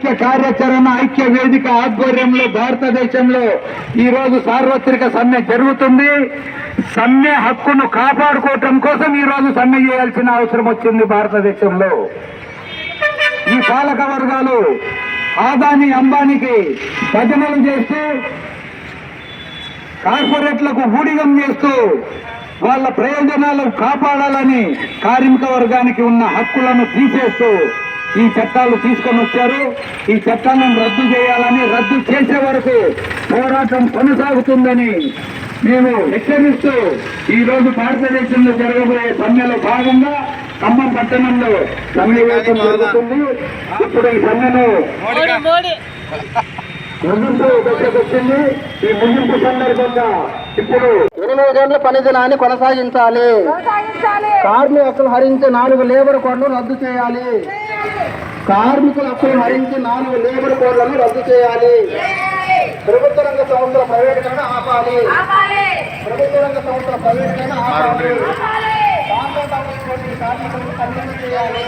ఐక్య కార్యాచరణ ఐక్య వేదిక ఆధ్వర్యంలో భారతదేశంలో ఈరోజు సార్వత్రిక సమ్మె జరుగుతుంది. సమ్మె హక్కును కాపాడుకోవటం కోసం ఈ రోజు సమ్మె చేయాల్సిన అవసరం వచ్చింది భారతదేశంలో. ఈ పాలక వర్గాలు ఆదాని అంబానీకి భజనలు చేస్తూ కార్పొరేట్లకు ఊడిగం చేస్తూ వాళ్ళ ప్రయోజనాలు కాపాడాలని కార్మిక వర్గానికి ఉన్న హక్కులను తీసేస్తూ ఈ చట్టాలు తీసుకొని వచ్చారు. ఈ చట్టాలను రద్దు చేయాలని రద్దు చేసే వరకు పోరాటం కొనసాగుతుందని మేము హెచ్చరిస్తూ ఈ రోజు భారతదేశంలో జరగబోయే సమ్మెలో భాగంగా ఖమ్మం పట్టణంలో వేయడం జరుగుతుంది. ఇప్పుడు ఈ సమ్మెను ముగింపు దశకు వచ్చింది ఈ ముగింపు సందర్భంగా ఇప్పుడు ఎనిమిది గంటల పని దినాన్ని కొనసాగించాలి. కార్మిక హక్కులు హరించే నాలుగు లేబర్ కోడ్లను రద్దు చేయాలి. కార్మికుల హక్కులు హరించి నాలుగు లేబర్ కోడ్లను రద్దు చేయాలి. ప్రభుత్వ రంగ సంస్థల ప్రైవేటీకరణ ఆపాలి. ప్రభుత్వ రంగ సంస్థల ప్రైవేటీకరణ ఆపాలి. కార్మికులకు చేయాలి.